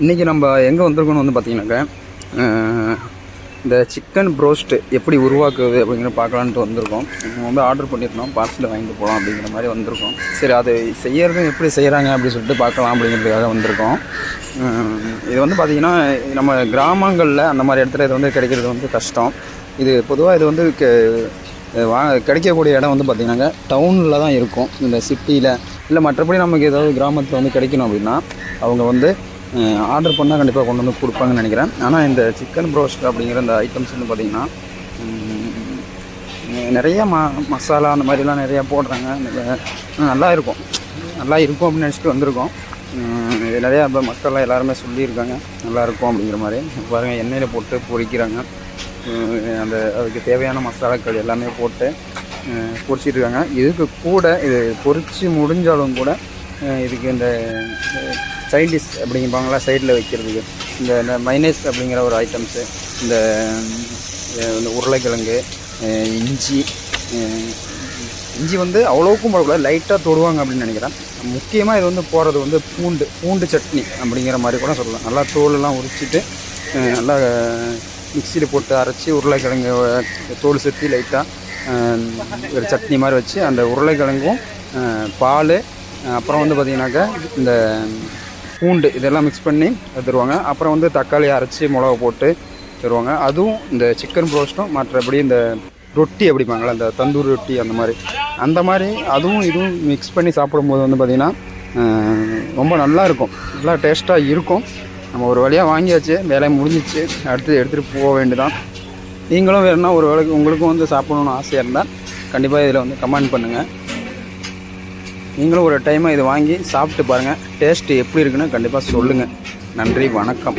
இன்றைக்கி நம்ம எங்கே வந்திருக்கோம்னு வந்து பார்த்தீங்கன்னாக்கா இந்த சிக்கன் ப்ரோஸ்ட்டு எப்படி உருவாக்குவது அப்படிங்கிற பார்க்கலான்ட்டு வந்திருக்கோம். நம்ம வந்து ஆர்டர் பண்ணியிருந்தோம். பார்சலில் வாங்கிட்டு போகலாம் அப்படிங்கிற மாதிரி வந்திருக்கோம். சரி அது செய்யறது எப்படி செய்கிறாங்க அப்படின்னு சொல்லிட்டு பார்க்கலாம் அப்படிங்கிறதுக்காக வந்திருக்கோம். இது வந்து பார்த்திங்கன்னா நம்ம கிராமங்களில் அந்த மாதிரி இடத்துல இது வந்து கிடைக்கிறது வந்து கஷ்டம். இது பொதுவாக இது வந்து வா கிடைக்கக்கூடிய இடம் வந்து பார்த்திங்கனாக்கா டவுனில் தான் இருக்கும். இந்த சிட்டியில் இல்லை மற்றபடி நமக்கு ஏதாவது கிராமத்தில் வந்து கிடைக்கணும் அப்படின்னா அவங்க வந்து ஆர்டர் பண்ணால் கண்டிப்பாக கொண்டு வந்து கொடுப்பாங்கன்னு நினைக்கிறேன். ஆனால் இந்த சிக்கன் ப்ரோஸ்ட் அப்படிங்கிற இந்த ஐட்டம்ஸ் வந்து பார்த்திங்கன்னா நிறைய ம மசாலா அந்த மாதிரிலாம் நிறையா போடுறாங்க. நல்லா இருக்கும். நல்லா இருக்கும் அப்படின்னு நினச்சிட்டு வந்திருக்கோம். இது நிறையா இப்போ மக்கள்லாம் எல்லாருமே சொல்லியிருக்காங்க. நல்லா இருக்கும் அப்படிங்கிற மாதிரி. பாருங்கள் எண்ணெயில் போட்டு பொரிக்கிறாங்க அந்த அதுக்கு தேவையான மசாலாக்கள் எல்லாமே போட்டு அஹ், இருக்காங்க. இதுக்கு கூட இது பொறிச்சு முடிஞ்சாலும் கூட இதுக்கு இந்த சைட் டிஷ் சைடில் வைக்கிறதுக்கு. இந்த இந்த மைனஸ் அப்படிங்கிற ஒரு ஐட்டம்ஸு இந்த இந்த உருளைக்கிழங்கு இஞ்சி இஞ்சி வந்து அவ்வளோக்கும் போடக்கூடாது. லைட்டாக தொடுவாங்க அப்படின்னு நினைக்கிறேன். முக்கியமாக இது வந்து போகிறது வந்து பூண்டு பூண்டு சட்னி அப்படிங்கிற மாதிரி கூட சொல்லலாம். நல்லா தோலெல்லாம் உரிச்சிட்டு நல்லா மிக்சியில் போட்டு அரைச்சி உருளைக்கிழங்கு தோல் சுற்றி லைட்டாக ஒரு சட்னி மாதிரி வச்சு அந்த உருளைக்கிழங்கும் பால் அப்புறம் வந்து பார்த்திங்கனாக்கா இந்த பூண்டு இதெல்லாம் மிக்ஸ் பண்ணி தருவாங்க. அப்புறம் வந்து தக்காளி அரைச்சி மிளகா போட்டு தருவாங்க. அதுவும் இந்த சிக்கன் ப்ரோஸ்ட்டும் மற்றபடி இந்த ரொட்டி அப்படிம்பாங்களா இந்த தந்தூரி ரொட்டி அந்த மாதிரி. அந்த மாதிரி அதுவும் இதுவும் மிக்ஸ் பண்ணி சாப்பிடும்போது வந்து பார்த்திங்கன்னா ரொம்ப நல்லா இருக்கும். நல்லா டேஸ்ட்டாக இருக்கும். நம்ம ஒரு வழியாக வாங்கியாச்சு வேலை முடிஞ்சிச்சு அடுத்து எடுத்துகிட்டு போக வேண்டியதான் நீங்களும் வேணுன்னா ஒரு வேலைக்கு உங்களுக்கும் வந்து சாப்பிடணும்னு ஆசையாக இருந்தால் கண்டிப்பாக இதில் வந்து கமெண்ட் பண்ணுங்கள் நீங்களும் ஒரு டைமாக இது வாங்கி சாப்பிட்டு பாருங்கள் டேஸ்ட்டு எப்படி இருக்குன்னு கண்டிப்பாக சொல்லுங்கள் நன்றி வணக்கம்.